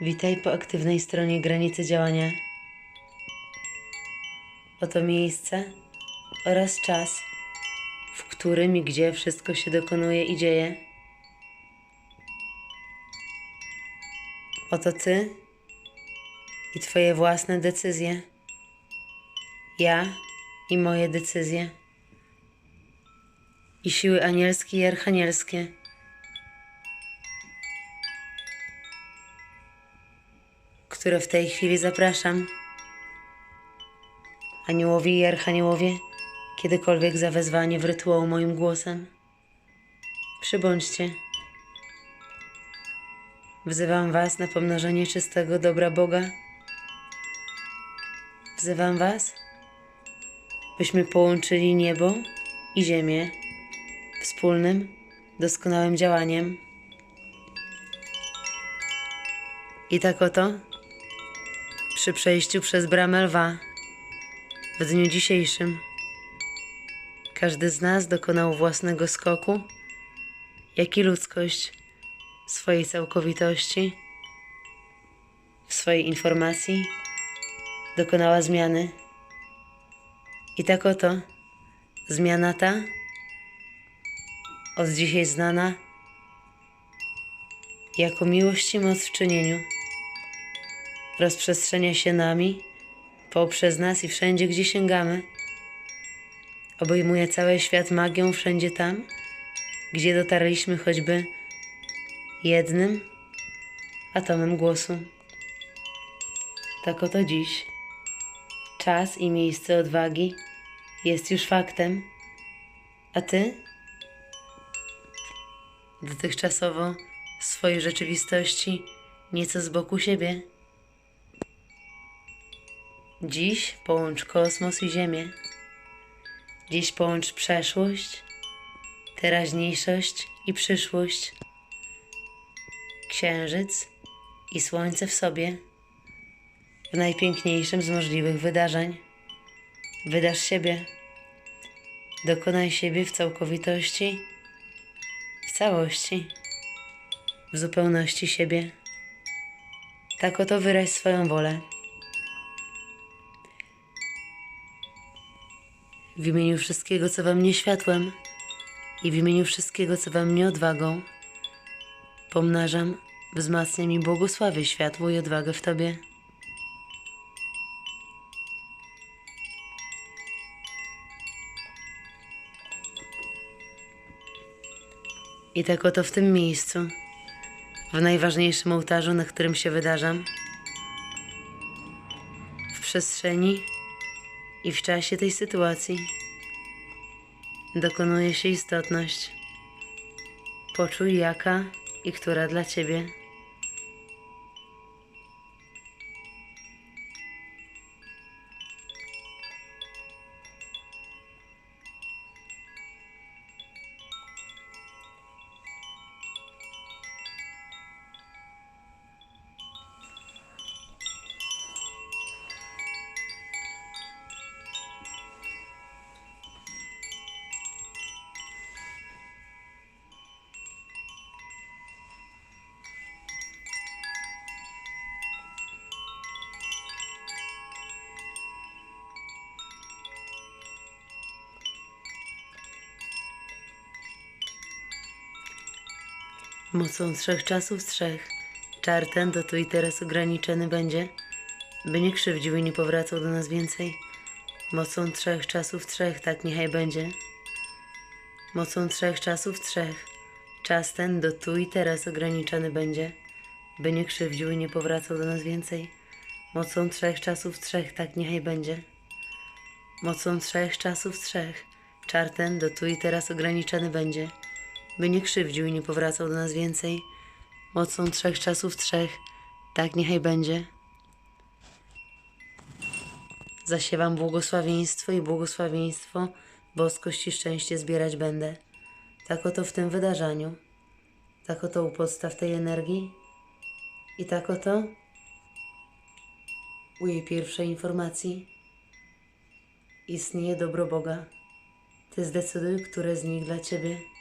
Witaj po aktywnej stronie granicy działania. Oto miejsce oraz czas, w którym i gdzie wszystko się dokonuje i dzieje. Oto Ty i Twoje własne decyzje. Ja i moje decyzje. I siły anielskie i archanielskie. Które w tej chwili zapraszam. Aniołowie i archaniołowie, kiedykolwiek zawezwanie w rytuał moim głosem. Przybądźcie. Wzywam Was na pomnożenie czystego dobra Boga. Wzywam Was, byśmy połączyli niebo i ziemię wspólnym, doskonałym działaniem. I tak oto przy przejściu przez bramę lwa w dniu dzisiejszym każdy z nas dokonał własnego skoku, jak i ludzkość swojej całkowitości, w swojej informacji dokonała zmiany. I tak oto zmiana ta, od dzisiaj znana jako miłość i moc w czynieniu rozprzestrzenia się nami, poprzez nas i wszędzie, gdzie sięgamy. Obejmuje cały świat magią wszędzie tam, gdzie dotarliśmy choćby jednym atomem głosu. Tak oto dziś. Czas i miejsce odwagi jest już faktem, a ty dotychczasowo swojej rzeczywistości nieco z boku siebie. Dziś połącz kosmos i Ziemię. Dziś połącz przeszłość, teraźniejszość i przyszłość. Księżyc i słońce w sobie. W najpiękniejszym z możliwych wydarzeń. Wydasz siebie. Dokonaj siebie w całkowitości, w całości, w zupełności siebie. Tak oto wyraź swoją wolę. W imieniu wszystkiego, co we mnie światłem i w imieniu wszystkiego, co we mnie odwagą, pomnażam, wzmacniam i błogosławię światło i odwagę w Tobie. I tak oto w tym miejscu, w najważniejszym ołtarzu, na którym się wydarzam, w przestrzeni i w czasie tej sytuacji dokonuje się istotność. Poczuj jaka i która dla ciebie. Mocą trzech czasów trzech, czar ten do tu i teraz ograniczony będzie, by nie krzywdził i nie powracał do nas więcej. Mocą trzech czasów trzech, tak niechaj będzie. Mocą trzech czasów trzech, czas ten do tu i teraz ograniczony będzie, by nie krzywdził i nie powracał do nas więcej. Mocą trzech czasów trzech, tak niechaj będzie. Mocą trzech czasów trzech, czar ten do tu i teraz ograniczony będzie, by nie krzywdził i nie powracał do nas więcej. Mocą trzech czasów trzech, tak niechaj będzie. Zasiewam błogosławieństwo i błogosławieństwo, boskość i szczęście zbierać będę. Tak oto w tym wydarzeniu, tak oto u podstaw tej energii i tak oto u jej pierwszej informacji istnieje dobro Boga. Ty zdecyduj, które z nich dla Ciebie